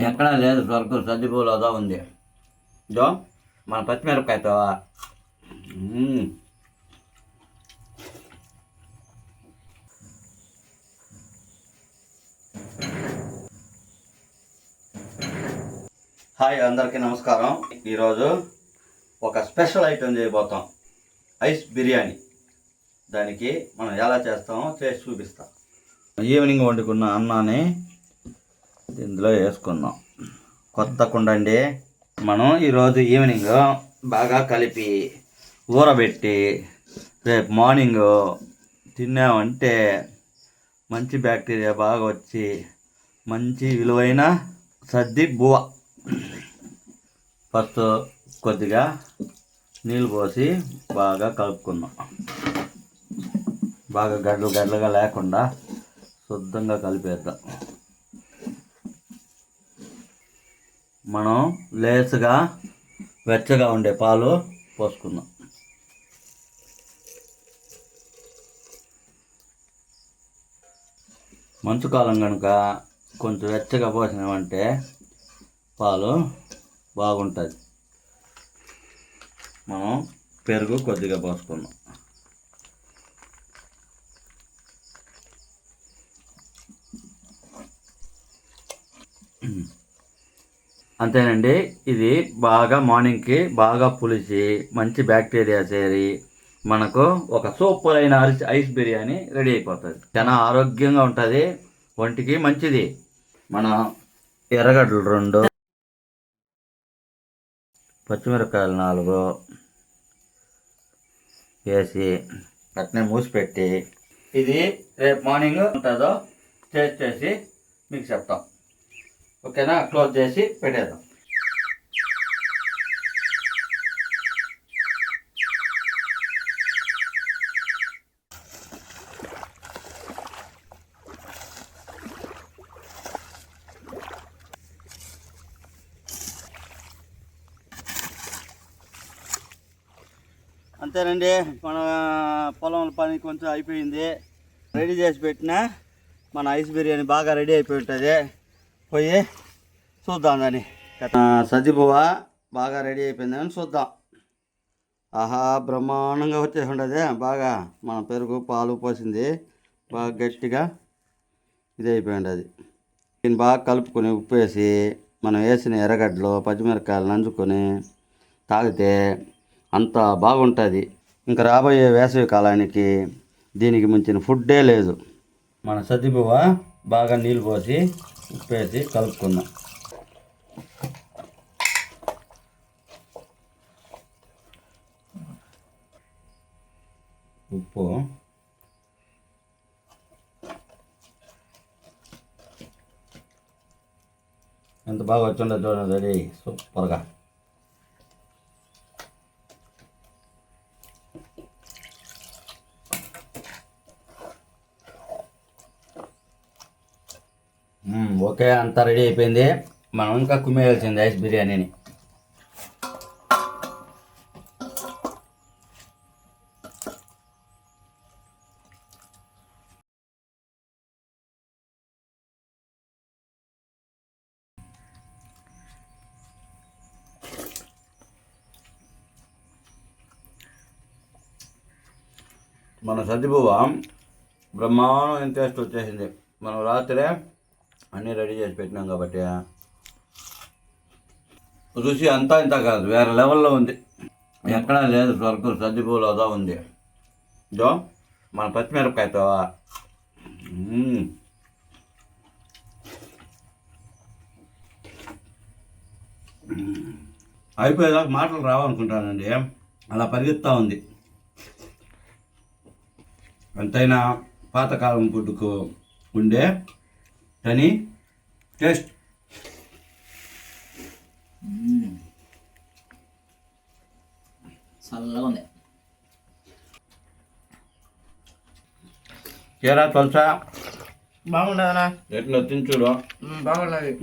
ఎక్కడా లేదు స్వర్గం సర్దిపూలు ఉంది. ఇదో మన పచ్చిమిరపకాయతో. హాయ్ అందరికీ నమస్కారం. ఈరోజు ఒక స్పెషల్ ఐటెం చేయబోతాం. ఐస్ బిర్యానీ. దానికి మనం ఎలా చేస్తామో చేసి చూపిస్తాం. ఈవినింగ్ వండుకున్న అన్నాన్ని ఇందులో వేసుకుందాం. కొత్త కుండ అండి. మనం ఈరోజు ఈవినింగ్ బాగా కలిపి ఊరబెట్టి రేపు మార్నింగ్ తిన్నామంటే మంచి బ్యాక్టీరియా బాగా వచ్చి మంచి విలువైన సర్ది బువ్వ. ఫస్ట్ కొద్దిగా నీళ్ళు పోసి బాగా కలుపుకుందాం. బాగా గడ్డలు గడ్డలుగా లేకుండా శుద్ధంగా కలిపేద్దాం. మనం లేసుగా వెచ్చగా ఉండే పాలు పోసుకుందాం. మంచుకాలం కనుక కొంచెం వెచ్చగా పోసినామంటే పాలు బాగుంటుంది. మనం పెరుగు కొద్దిగా పోసుకుందాం. అంతేనండి. ఇది బాగా మార్నింగ్కి బాగా పులిచి మంచి బ్యాక్టీరియా చేరి మనకు ఒక సూపర్ అయిన ఐస్ ఐస్ బిర్యానీ రెడీ అయిపోతుంది. చాలా ఆరోగ్యంగా ఉంటుంది ఒంటికి మంచిది. మన ఎర్రగడ్డలు రెండు పచ్చిమిరపకాయలు నాలుగు వేసి అట్నే మూసిపెట్టి ఇది రేపు మార్నింగ్ ఉంటుందో టేస్ట్ చేసి మీకు చెప్తాం. ఓకేనా? క్లోజ్ చేసి పెట్టేద్దాం. అంతేనండి మన పొలం పని కొంచెం అయిపోయింది. రెడీ చేసి పెట్టిన మన ఐస్ బిర్యానీ బాగా రెడీ అయిపోయి ఉంటుంది. పోయి చూద్దాం దాన్ని. సజ్జిబువ్వ బాగా రెడీ అయిపోయిందని చూద్దాం. ఆహా బ్రహ్మాండంగా వచ్చేసి ఉండదే బాగా మన పెరుగు పాలు పోసింది. బాగా గట్టిగా ఇది అయిపోయింది అది దీన్ని బాగా కలుపుకొని ఉప్పు వేసి మనం వేసిన ఎర్రగడ్డలు పచ్చిమిరపకాయలు నంచుకొని తాగితే అంత బాగుంటుంది. ఇంకా రాబోయే వేసవి కాలానికి దీనికి మించిన ఫుడ్డే లేదు. మన సద్దిపువ్వ బాగా నీళ్ళు పోసి ఉప్పు వేసి కలుపుకుందాం. ఉప్పు. ఎంత బాగా వచ్చిందో చూడండి రెడీ. సూపర్గా. ఓకే అంతా రెడీ అయిపోయింది. మనం ఇంకా కుమ్మేయాల్సింది ఐస్ బిర్యానీని. మన సతిభువ బ్రహ్మాండం టేస్ట్ వచ్చేసింది. మనం రాత్రే అన్నీ రెడీ చేసి పెట్టినాం కాబట్టి రుచి అంతా ఇంత కాదు వేరే లెవెల్లో ఉంది. ఎక్కడా లేదు స్వర్గం సర్దిపువ్వులో అదా ఉంది. ఇదో మన పచ్చిమిరపకాయతో అయిపోయేదాకా మాటలు రావనుకుంటానండి అలా పరిగెత్తా ఉంది. ఎంతైనా పాతకాలం ఫుడ్కు ఉండే కానీ టేస్ట్. చల్లగా ఉంది. చీరా తొలసా బాగుండదనా ఎట్లా తిని చూడు. బాగున్నది